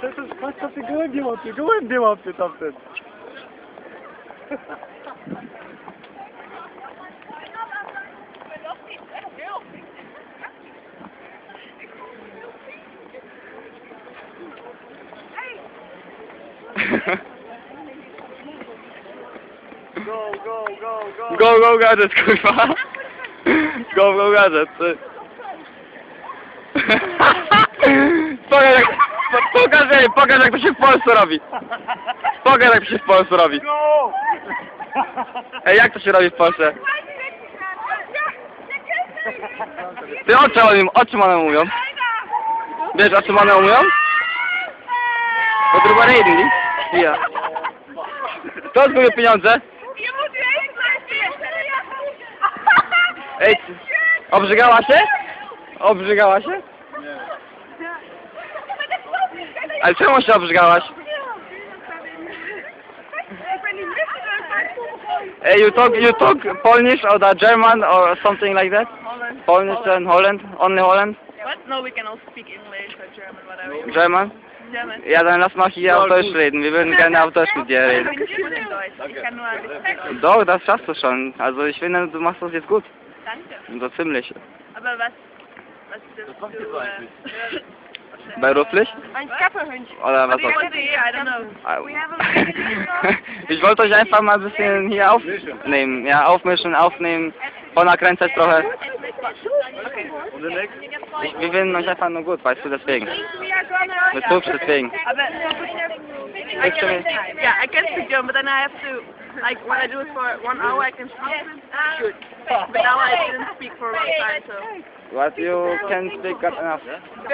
To jest, patrz co ty gołębie łapie, gołębie łapie tamten. Go, go, go, go. Go, go, gadżet, kurwa. Go, go, gadżet. Po- pokaż, ej, pokaż jak to się w Polsce robi. Pokaż jak to się w Polsce robi. Go! Ej, jak to się robi w Polsce? Ty o czym one, o czym one mówią? Wiesz o czym one mówią? O drugą rejdy, Ja. Kto zgubił pieniądze? Ej, obrzygała się? Obrzygała się? Ale czemu się obrzygałaś? Hey, you talk you talk Polish or the German or something like that? Holland. Polish and Holland? Only Holland? What? No, we can also speak English or German, whatever. German? German. Ja, dann lass mal hier auf Deutsch reden. Wir würden gerne auf Deutsch mit dir Ich reden. bin gut in Deutsch. Ich kann nur. Doch, das schaffst du schon. Also ich finde, du machst das jetzt gut. Danke. So ziemlich. Aber was, was ist das du, äh, Beruflich? Ein Skapperhündchen. Oder was auch? want to hear? I don't know. Ah, Ich wollte euch einfach mal ein bisschen hier aufnehmen. Ja, aufmischen, aufnehmen. Von der nächste? Ich, wir finden euch einfach nur gut, weißt du, deswegen. Mit hübsch, deswegen. Aber, I can, yeah, I can speak German, but then I have to, like, when I do it for one hour, I can speak. Shoot. But now I didn't speak for a long time, so. What you can speak good enough.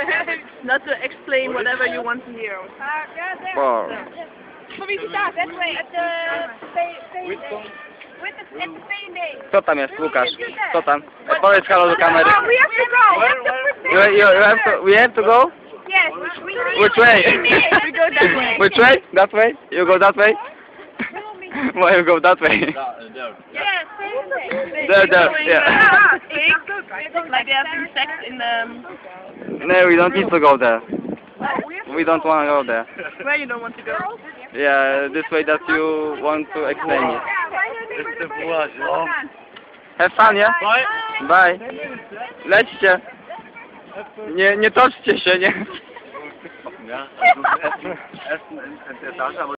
Not to explain whatever you want to hear. Bo... That way, at the Spain Spain Day. With the, at the Spain Day. Kto tam jest, Łukasz? Kto tam? Powiedz halo do kamery. We have to go. We have to You, you, you have to, we have to go? Yes, Which way? We go that way. Which way? That way? You go that way? Why you go that way? Yes, Spain Day. There, there, yeah. Like they have to sex in um No, we don't need to go there. We don't want to go there. where you don't want to go. Yeah, this way that you want to explain it. Jestem w łazie. Have fun, yeah? Bye. Bye. Lećcie. Nie, nie toczcie się, nie. Ja, also Essen, Essen in, in der Tasche, aber